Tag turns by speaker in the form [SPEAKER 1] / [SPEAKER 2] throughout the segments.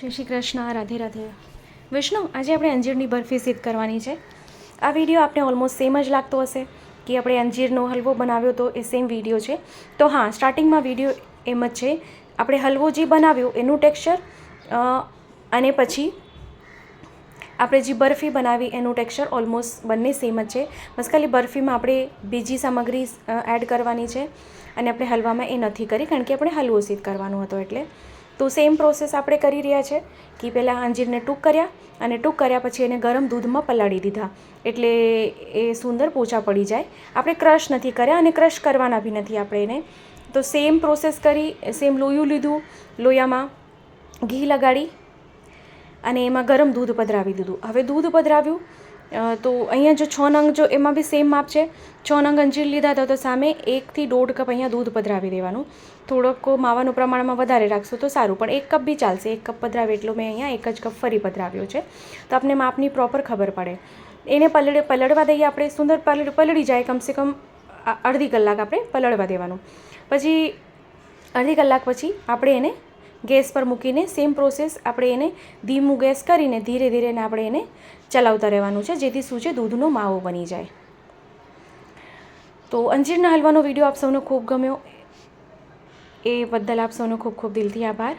[SPEAKER 1] જય શ્રી કૃષ્ણ, રાધે રાધે. વિષ્ણુ, આજે આપણે અંજીરની બરફી સિદ્ધ કરવાની છે. આ વીડિયો આપણે ઓલમોસ્ટ સેમ જ લાગતો હશે કે આપણે અંજીરનો હલવો બનાવ્યો તો એ સેમ વીડિયો છે. તો હા સ્ટાર્ટિંગમાં વીડિયો એમ જ છે. આપણે હલવો જે બનાવ્યો એનું ટેક્સચર અને પછી આપણે જે બરફી બનાવી એનું ટેક્સચર ઓલમોસ્ટ બંને સેમ જ છે. બસ ખાલી બરફીમાં આપણે બીજી સામગ્રી એડ કરવાની છે અને આપણે હલવામાં એ નથી કરી કારણ કે આપણે હલવો સિદ્ધ કરવાનો હતો એટલે. તો સેમ પ્રોસેસ આપણે કરી રહ્યા છે કે પહેલાં અંજીરને ટૂંક કર્યા અને ટૂંક કર્યા પછી એને ગરમ દૂધમાં પલાળી દીધા. એટલે એ સુંદર પોચા પડી જાય. આપણે ક્રશ નથી કર્યા અને ક્રશ કરવાના બી નથી આપણે એને. તો સેમ પ્રોસેસ કરી સેમ લોયું લીધું, લોયામાં ઘી લગાડી અને એમાં ગરમ દૂધ પધરાવી દીધું. હવે દૂધ પધરાવ્યું તો અહીંયા જો છ નંગ જો એમાં બી સેમ માપ છે. છ નંગ અંજીર લીધા હતા તો સામે એકથી દોઢ કપ અહીંયા દૂધ પધરાવી દેવાનું. થોડોક માવાનું પ્રમાણમાં વધારે રાખશો તો સારું, પણ એક કપ બી ચાલશે. એક કપ પધરાવે એટલો મેં અહીંયા એક જ કપ ફરી પધરાવ્યો છે. તો આપને માપની પ્રોપર ખબર પડે. એને પલળે પલળવા દઈએ આપણે, સુંદર પલળ પલળી જાય કમસે કમ અડધી કલાક આપણે પલળવા દેવાનું. પછી અડધી કલાક પછી આપણે એને ગેસ પર મૂકીને સેમ પ્રોસેસ આપણે એને ધીમું ગેસ કરીને ધીરે ધીરે આપણે એને ચલાવતા રહેવાનું છે, જેથી શું છે, દૂધનો માવો બની જાય. તો અંજીરના હલવાનો વીડિયો આપ સૌનો ખૂબ ગમ્યો. એ બદલ આપ સૌનો ખૂબ ખૂબ દિલથી આભાર.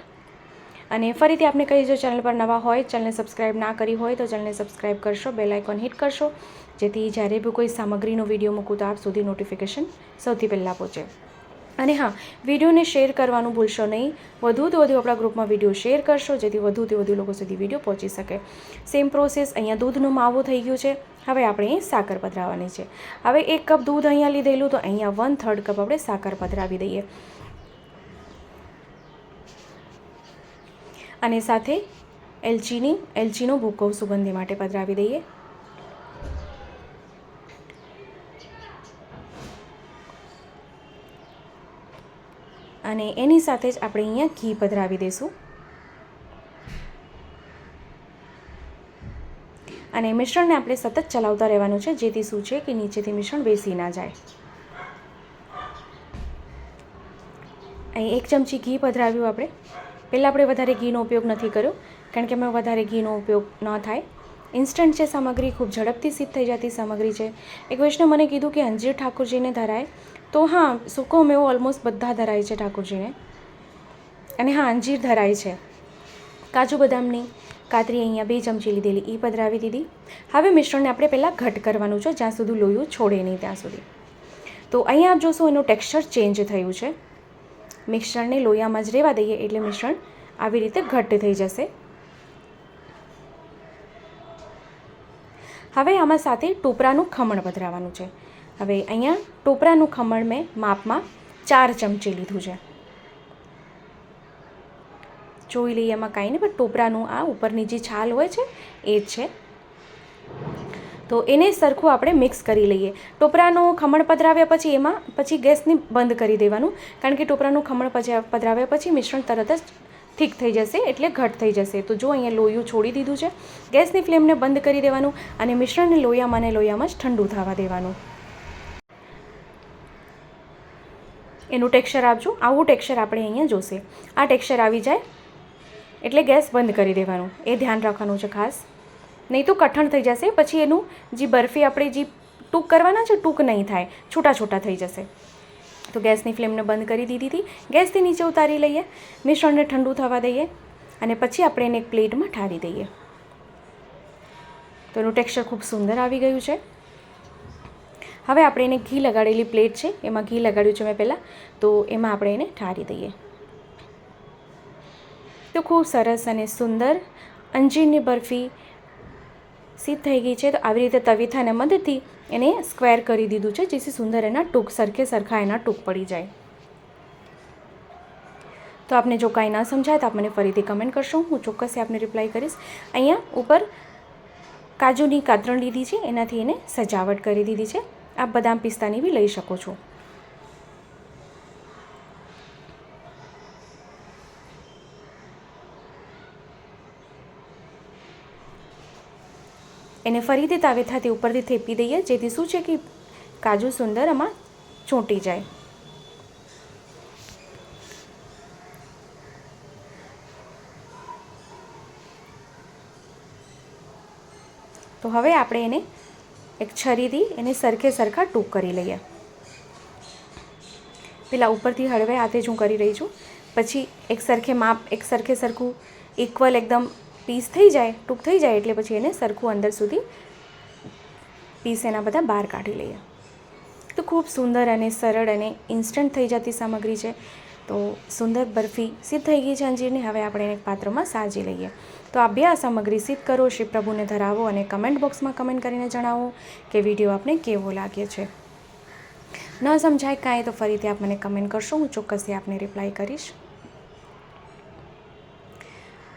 [SPEAKER 1] અને ફરીથી આપને કહી જો ચેનલ પર નવા હોય, ચેનલને સબસ્ક્રાઇબ ના કરી હોય, તો ચેનલને સબસ્ક્રાઇબ કરશો બેલ આઇકોન હિટ કરશો, જેથી જ્યારે બી કોઈ સામગ્રીનો વીડિયો મૂકું, તો આપ સુધી નોટિફિકેશન સૌથી પહેલાં પહોંચે. અને હા, વિડીયોને શેર કરવાનું ભૂલશો નહીં. વધુથી વધુ આપણા ગ્રુપમાં વીડિયો શેર કરશો, જેથી વધુથી વધુ લોકો સુધી વીડિયો પહોંચી શકે. સેમ પ્રોસેસ અહીંયા દૂધનો માવો થઈ ગયું છે. હવે આપણે સાકર પધરાવવાની છે. હવે એક કપ દૂધ અહીંયા લીધેલું, તો અહીંયા વન થર્ડ કપ આપણે સાકર પધરાવી દઈએ. અને સાથે એલચીની, એલચીનો ભૂકો સુગંધી માટે પધરાવી દઈએ. અને એની સાથે જ આપણે અહીંયા ઘી પધરાવી દઈશું. અને મિશ્રણને આપણે સતત ચલાવતા રહેવાનું છે, જેથી શું છે કે નીચેથી મિશ્રણ બેસી ના જાય. અહીં એક ચમચી ઘી પધરાવ્યું આપણે. પહેલાં આપણે વધારે ઘીનો ઉપયોગ નથી કર્યો, કારણ કે એમાં વધારે ઘીનો ઉપયોગ ન થાય. ઇન્સ્ટન્ટ છે સામગ્રી, ખૂબ ઝડપથી સિદ્ધ થઈ જતી સામગ્રી છે. એક વૈષ્ણવ મને કીધું કે અંજીર ઠાકોરજીને ધરાય. તો હા, સૂકો મેવો ઓલમોસ્ટ બધા ધરાય છે ઠાકોરજીને. અને હા, અંજીર ધરાય છે. કાજુ બદામની કાતરી અહીંયા બે ચમચી લીધેલી એ પધરાવી દીધી. હવે મિશ્રણને આપણે પહેલાં ઘટ કરવાનું છે, જ્યાં સુધી લોયું છોડે નહીં ત્યાં સુધી. તો અહીંયા આપ જોશો એનું ટેક્સચર ચેન્જ થયું છે. મિશ્રણને લોયામાં જ રહેવા દઈએ એટલે મિશ્રણ આવી રીતે ઘટ્ટ થઈ જશે. હવે આમાં સાથે ટોપરાનું ખમણ પધરાવવાનું છે. હવે અહીંયા ટોપરાનું ખમણ મેં માપમાં ચાર ચમચી લીધું છે. જોઈ લઈએ એમાં કાંઈ નહીં, પણ ટોપરાનું આ ઉપરની જે છાલ હોય છે, એ જ છે. તો એને સરખું આપણે મિક્સ કરી લઈએ. ટોપરાનું ખમણ પધરાવ્યા પછી એમાં, પછી ગેસને બંધ કરી દેવાનું. કારણ કે ટોપરાનું ખમણ પધરાવ્યા પછી મિશ્રણ તરત જ ઠીક થઈ જશે એટલે ઘટ થઈ જશે. તો જો અહીંયા લોયું છોડી દીધું છે, ગેસની ફ્લેમને બંધ કરી દેવાનું અને મિશ્રણને લોયામાં ને લોયામાં જ ઠંડુ થવા દેવાનું. એનું ટેક્સચર આપજો. આવું ટેક્સચર આપણે અહીંયા જોશે. આ ટેક્સચર આવી જાય એટલે ગેસ બંધ કરી દેવાનું. એ ધ્યાન રાખવાનું છે ખાસ. નહીં તો કઠણ થઈ જશે. પછી એનું જે બરફી આપણે જે ટૂંક કરવાના છે, ટૂંક નહીં થાય. છૂટા છૂટા થઈ જશે. તો ગેસની ફ્લેમને બંધ કરી દીધી હતી. ગેસથી નીચે ઉતારી લઈએ. મિશ્રણને ઠંડુ થવા દઈએ અને પછી આપણે એને એક પ્લેટમાં ઠારી દઈએ. તો એનું ટેક્સચર ખૂબ સુંદર આવી ગયું છે. હવે આપણે એને ઘી લગાડેલી પ્લેટ છે. એમાં ઘી લગાડ્યું છે મેં પહેલાં. તો એમાં આપણે એને ઠારી દઈએ. તો ખૂબ સરસ અને સુંદર, અંજીરની બરફી સિદ્ધ થઈ ગઈ છે, તો આવી રીતે તવીથાને મદદથી એને સ્ક્વેર કરી દીધું છે, જેથી સુંદર એના ટૂંક સરખે સરખા એના ટૂંક પડી જાય. તો આપને જો કાંઈ ના સમજાય તો આપ મને ફરીથી કમેન્ટ કરશો, હું ચોક્કસ આપને રિપ્લાય કરીશ. અહીંયા ઉપર કાજુની કાતરણ લીધી છે, એનાથી એને સજાવટ કરી દીધી છે. આપ બદામ પિસ્તાની બી લઈ શકો છો. એને ફરીથી તાવેથાથી ઉપરથી થેપી દઈએ, જેથી શું છે કે કાજુ સુંદર આમાં ચોંટી જાય. તો હવે આપણે એને એક છરીથી એને સરખે સરખા ટૂંક કરી લઈએ. પેલા ઉપરથી હળવે હાથે જ હું કરી રહી છું. પછી એક સરખે માપ, એક સરખે સરખું ઇક્વલ એકદમ પીસ થઈ જાય, ટૂંક થઈ જાય એટલે પછી એને સરખું અંદર સુધી પીસ એના બધા બહાર કાઢી લઈએ. તો ખૂબ સુંદર અને સરળ અને ઇન્સ્ટન્ટ થઈ જતી સામગ્રી છે. તો સુંદર બરફી સિદ્ધ થઈ ગઈ છે અંજીરની, હવે આપણે એને એક પાત્રમાં સાજી લઈએ. તો આ બે આ સામગ્રી સિદ્ધ કરો, શ્રી પ્રભુને ધરાવો અને કમેન્ટ બોક્સમાં કમેન્ટ કરીને જણાવો કે વીડિયો આપને કેવો લાગે છે. ન સમજાય કાંઈ તો ફરીથી આપ મને કમેન્ટ કરશો, હું ચોક્કસથી આપને રિપ્લાય કરીશ.